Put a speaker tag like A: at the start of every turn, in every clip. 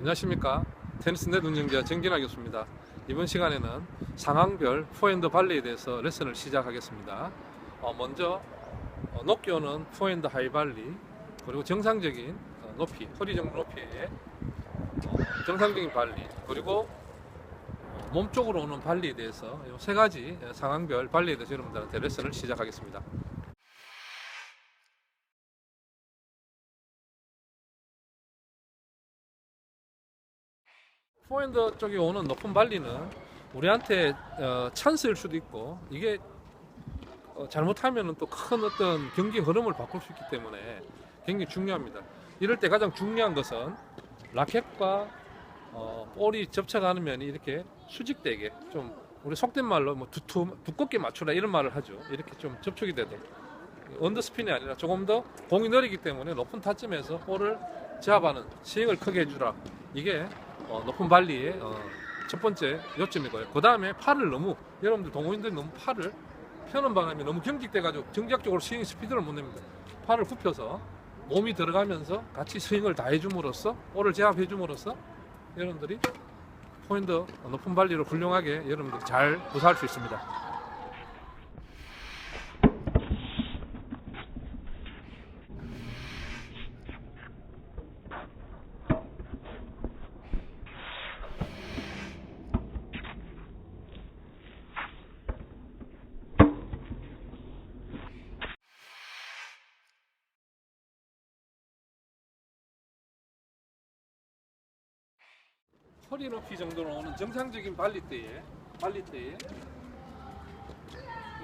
A: 안녕하십니까. 테니스 넷 운영자 정진아 교수입니다. 이번 시간에는 상황별 포핸드 발리에 대해서 레슨을 시작하겠습니다. 어, 먼저 어, 높게 오는 포핸드 하이 발리 그리고 정상적인 어, 높이 허리 정도 높이의 어, 정상적인 발리 그리고 어, 몸 쪽으로 오는 발리에 대해서 이세 가지 어, 상황별 발리에 대해서 여러분들한테 레슨을 시작하겠습니다 포핸드 쪽에 오는 높은 발리는 우리한테 어, 찬스일 수도 있고 이게 어, 잘못하면 또 큰 어떤 경기 흐름을 바꿀 수 있기 때문에 굉장히 중요합니다. 이럴 때 가장 중요한 것은 라켓과 어, 볼이 접촉하는 면이 이렇게 수직되게 좀 우리 속된 말로 뭐 두툼 두껍게 맞추라 이런 말을 하죠. 이렇게 좀 접촉이 되도 언더스핀이 아니라 조금 더 공이 느리기 때문에 높은 타점에서 볼을 제압하는 스윙을 크게 해주라. 이게 어, 높은 발리의 어, 첫 번째 요점이고요. 그 다음에 팔을 너무 여러분들 동호인들이 너무 팔을 펴는 바람에 너무 경직돼가지고 정작적으로 스윙 스피드를 못 냅니다. 팔을 굽혀서 몸이 들어가면서 같이 스윙을 다 해줌으로써 볼을 제압해줌으로써 여러분들이 포인트 높은 발리로 훌륭하게 여러분들이 잘 구사할 수 있습니다. 허리 높이 정도로 오는 정상적인 발리 때에 발리 때에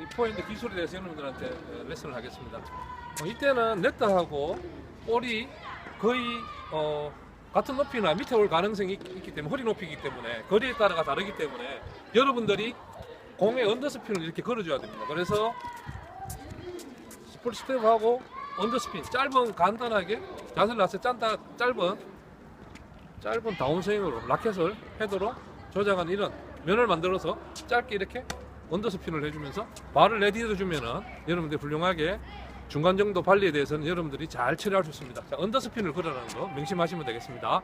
A: 이 포인트 기술에 대해서 여러분들한테 어, 레슨을 하겠습니다. 어, 이때는 네트하고 볼이 거의 어, 같은 높이나 밑에 올 가능성이 있, 있기 때문에 허리 높이기 때문에 거리에 따라가 다르기 때문에 여러분들이 공의 언더스핀을 이렇게 걸어줘야 됩니다. 그래서 스플 스텝하고 언더스핀 짧은 간단하게 자세를 놨을 때 짠다 짧은 짧은 다운스윙으로 라켓을 헤드로 조작한 이런 면을 만들어서 짧게 이렇게 언더스핀을 해주면서 발을 내디뎌 주면은 여러분들이 훌륭하게 중간 정도 발리에 대해서는 여러분들이 잘 처리할 수 있습니다. 자, 언더스핀을 걸어라는 거 명심하시면 되겠습니다.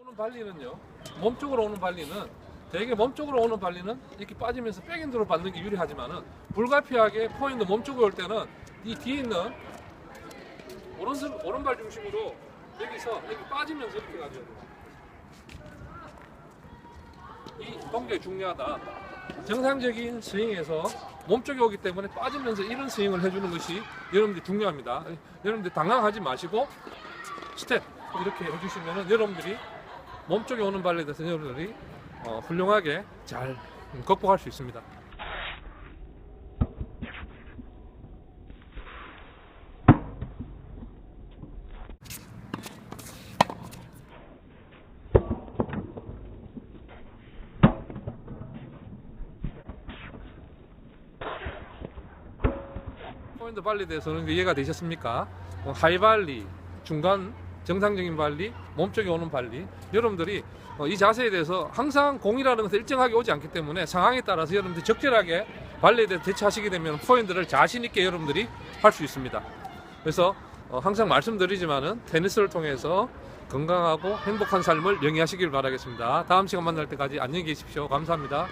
A: 오는 발리는요 몸 쪽으로 오는 발리는 대개 몸 쪽으로 오는 발리는 이렇게 빠지면서 백핸드로 받는 게 유리하지만은 불가피하게 포인트 몸 쪽으로 올 때는 이 뒤에 있는 오른손 오른발 중심으로 여기서 이렇게 빠지면서 이렇게 가져야 돼요. 이 동작이 중요하다. 정상적인 스윙에서 몸 쪽에 오기 때문에 빠지면서 이런 스윙을 해주는 것이 여러분들 중요합니다. 여러분들 당황하지 마시고 스텝 이렇게 해주시면은 여러분들이 몸 쪽에 오는 대해서 여러분들이 어, 훌륭하게 잘 음, 극복할 수 있습니다. 포인트 발리에 대해서는 이해가 되셨습니까? 어, 하이 발리, 중간 정상적인 발리, 몸쪽에 오는 발리. 여러분들이 어, 이 자세에 대해서 항상 공이라는 것은 일정하게 오지 않기 때문에 상황에 따라서 여러분들이 적절하게 발리에 대해서 대처하시게 되면 포인트를 자신 있게 여러분들이 할 수 있습니다. 그래서 어, 항상 말씀드리지만은 테니스를 통해서 건강하고 행복한 삶을 영위하시길 바라겠습니다. 다음 시간 만날 때까지 안녕히 계십시오. 감사합니다.